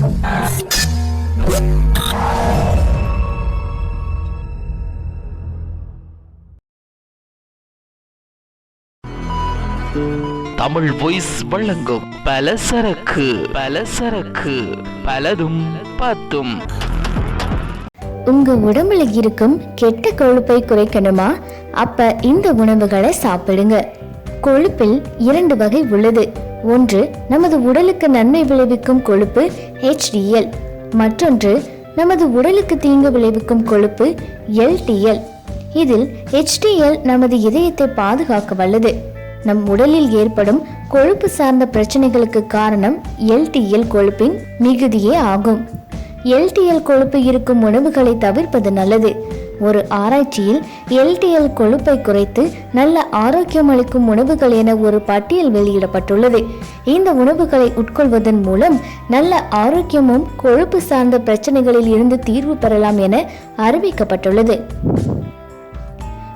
Tamil voice வழங்கும் பலசரக்கு பலசரக்கு பலதும் பத்தும் உங்க உடம்புல இருக்கும் கெட்ட கொழுப்பை குறைக்கணுமா? அப்ப இந்த உணவுகளை சாப்பிடுங்க. கொழுப்பில் இரண்டு வகை உள்ளது. ஒன்று நமது உடலுக்கு நன்மை விளைவிக்கும் கொழுப்பு ஹெச்டிஎல் மற்றொன்று நமது உடலுக்கு தீங்கு விளைவிக்கும் கொழுப்பு எல்டிஎல் இதில் ஹெச்டிஎல் நமது இதயத்தை பாதுகாக்க வல்லது. நம் உடலில் ஏற்படும் கொழுப்பு சார்ந்த பிரச்சனைகளுக்கு காரணம் எல்டிஎல் கொழுப்பின் மிகுதியே ஆகும். எல்டிஎல் கொழுப்பு இருக்கும் உணவுகளை தவிர்ப்பது நல்லது. ஒரு ஆராய்ச்சியில் எல்டிஎல் கொழுப்பை குறைத்து நல்ல ஆரோக்கியம் அளிக்கும் உணவுகள் என ஒரு பட்டியல் வெளியிடப்பட்டுள்ளது. இந்த உணவுகளை உட்கொள்வதன் மூலம் நல்ல ஆரோக்கியமும் கொழுப்பு சார்ந்த பிரச்சனைகளில் இருந்து தீர்வு பெறலாம் என அறிவிக்கப்பட்டுள்ளது.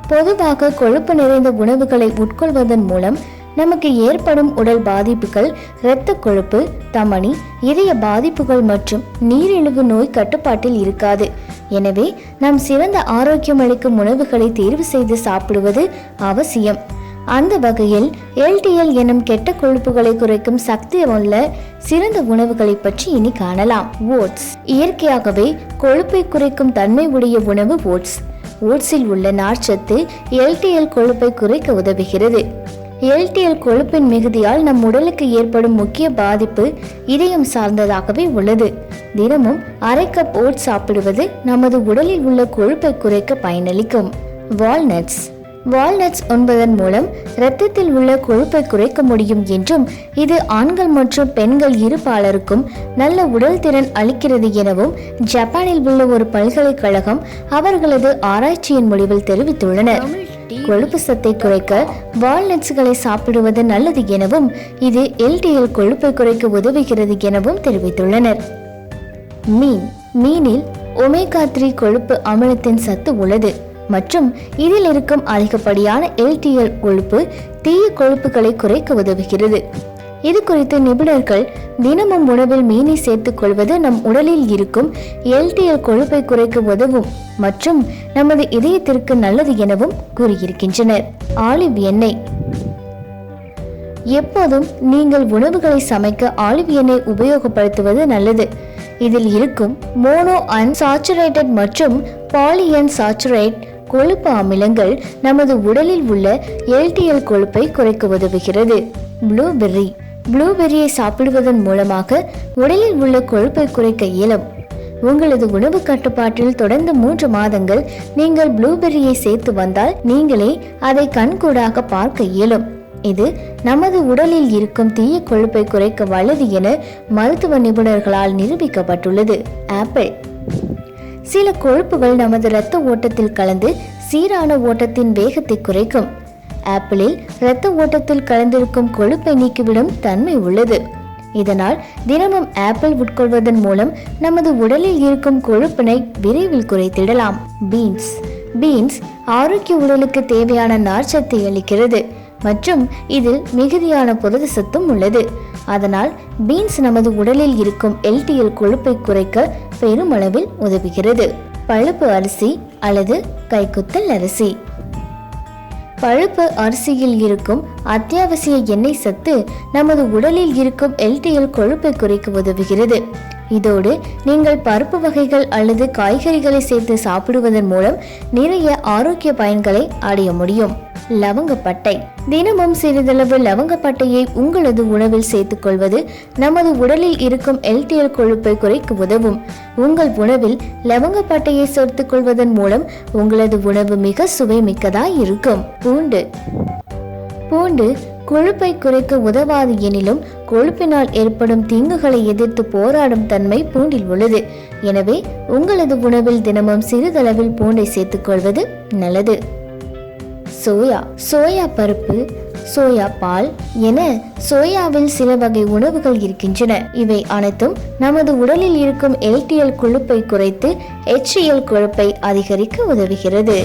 பொதுவாக கொழுப்பு நிறைந்த உணவுகளை உட்கொள்வதன் மூலம் நமக்கு ஏற்படும் உடல் பாதிப்புகள் இரத்த கொழுப்பு தமனி இதய பாதிப்புகள் மற்றும் நீரிழிவு நோய் கட்டுப்பாட்டில் இருக்காது. எனவே நாம் சிறந்த ஆரோக்கியம் அளிக்கும் உணவுகளை தேர்வு செய்து சாப்பிடுவது அவசியம். அந்த வகையில் எல்டிஎல் எனும் கெட்ட கொழுப்புகளை குறைக்கும் சக்தி உள்ள சிறந்த உணவுகளை பற்றி இனி காணலாம். ஓட்ஸ் இயற்கையாகவே கொழுப்பை குறைக்கும் தன்மை உடைய உணவு ஓட்ஸ் ஓட்ஸில் உள்ள நார்ச்சத்து எல்டிஎல் கொழுப்பை குறைக்க உதவுகிறது. எல்டிஎல் கொழுப்பின் மிகுதியால் நம் உடலுக்கு ஏற்படும் முக்கிய பாதிப்பு இதயம் சார்ந்ததாகவே உள்ளது. தினமும் அரை கப் ஓட்ஸ் சாப்பிடுவது நமது உடலில் உள்ள கொழுப்பை குறைக்க பயனளிக்கும். வால்நட்ஸ் வால்நட்ஸ் உண்பதன் மூலம் இரத்தத்தில் உள்ள கொழுப்பை குறைக்க முடியும் என்றும் இது ஆண்கள் மற்றும் பெண்கள் இருபாலருக்கும் நல்ல உடல் திறன் அளிக்கிறது எனவும் ஜப்பானில் உள்ள ஒரு பல்கலைக்கழகம் அவர்களது ஆராய்ச்சியின் முடிவில் தெரிவித்துள்ளனர். கொழுப்பு சத்தை குறைக்க வால்நட்ஸ்களை சாப்பிடுவது நல்லது எனவும் இது எல்டிஎல் கொழுப்பை குறைக்க உதவுகிறது எனவும் தெரிவித்துள்ளனர். மீன் மீனில் ஒமேகா த்ரீ கொழுப்பு அமிலத்தின் சத்து உள்ளது மற்றும் இதில் இருக்கும் அதிகப்படியான எல்டிஎல் கொழுப்பு தீய கொழுப்புகளை குறைக்க உதவுகிறது. இது குறித்து நிபுணர்கள் தினமும் உணவில் மீனை சேர்த்துக் கொள்வது நம் உடலில் இருக்கும் எல்டிஎல் கொழுப்பை குறைக்க உதவும் மற்றும் நமது இதயத்திற்கு நல்லது எனவும் கூறியிருக்கின்றனர். ஆலிவ் எண்ணெய். எப்போதும் நீங்கள் உணவுகளை சமைக்க ஆலிவ் எண்ணெய் உபயோகப்படுத்துவது நல்லது. இதில் இருக்கும் மோனோ அன்சாச்சுரேட்டட் மற்றும் பாலியன்சாச்சுரேட் கொழுப்பு அமிலங்கள் நமது உடலில் உள்ள எல்டிஎல் கொழுப்பை குறைக்க உதவுகிறது. ப்ளூபெர்ரி. ப்ளூபெர்ரியை சாப்பிடுவதன் மூலமாக உடலில் உள்ள கொழுப்பை குறைக்க இயலும். உங்களது உணவு கட்டுப்பாட்டில் தொடர்ந்து மூன்று மாதங்கள் நீங்கள் ப்ளூபெர்ரியை சேர்த்து வந்தால் நீங்களே அதை கண்கூடாக பார்க்க இயலும். இது நமது உடலில் இருக்கும் தீய கொழுப்பை குறைக்க வல்லது என மருத்துவ நிபுணர்களால் நிரூபிக்கப்பட்டுள்ளது. ஆப்பிள். சில கொழுப்புகள் நமது இரத்த ஓட்டத்தில் கலந்து சீரான ஓட்டத்தின் வேகத்தை குறைக்கும். ஆப்பிளில் இரத்த ஓட்டத்தில் கலந்திருக்கும் கொழுப்பை நீக்கிவிடும் தன்மை உள்ளது. இதனால் தினமும் ஆப்பிள் உட்கொள்வதன் மூலம் நமது உடலில் இருக்கும் கொழுப்பினை விரைவில் குறைத்திடலாம். பீன்ஸ். பீன்ஸ் ஆரோக்கிய உடலுக்கு தேவையான நார்ச்சத்தை அளிக்கிறது மற்றும் இதில் மிகுதியான புரத சத்தும் உள்ளது. அதனால் பீன்ஸ் நமது உடலில் இருக்கும் எல்டிஎல் கொழுப்பை குறைக்க பெருமளவில் உதவுகிறது. பழுப்பு அரிசி அல்லது கைக்குத்தல் அரிசி. பழுப்பு அரிசியில் இருக்கும் அத்தியாவசிய எண்ணெய் சத்து நமது உடலில் இருக்கும் எல்டிஎல் கொழுப்பை குறைக்க உதவுகிறது. இதோடு நீங்கள் பருப்பு வகைகள் அல்லது காய்கறிகளை சேர்த்து சாப்பிடுவதன் மூலம் நிறைய ஆரோக்கிய பயன்களை அடைய முடியும். லவங்கப்பட்டை. தினமும் சிறிதளவு லவங்கப்பட்டையை உங்களது உணவில் சேர்த்துக்கொள்வது நமது உடலில் இருக்கும் எல்டிஎல் கொழுப்பை குறைக்க உதவும். உங்கள் உணவில் லவங்கப்பட்டையை சேர்த்துக் கொள்வதன் மூலம் உங்களது உணவு மிக சுவை மிக்கதாய் இருக்கும். பூண்டு. பூண்டு கொழுப்பை குறைக்க உதவாது எனிலும் கொழுப்பினால் ஏற்படும் தீங்குகளை எதிர்த்து போராடும் தன்மை பூண்டில் உள்ளது. எனவே உங்களது உணவில் தினமும் சிறிதளவில் பூண்டை சேர்த்துக்கொள்வது நல்லது. சோயா. சோயா பருப்பு சோயா பால் என சோயாவில் சில வகை உணவுகள் இருக்கின்றன. இவை அனைத்தும் நமது உடலில் இருக்கும் எல்டிஎல் கொழுப்பை குறைத்து HCl கொழுப்பை அதிகரிக்க உதவுகிறது.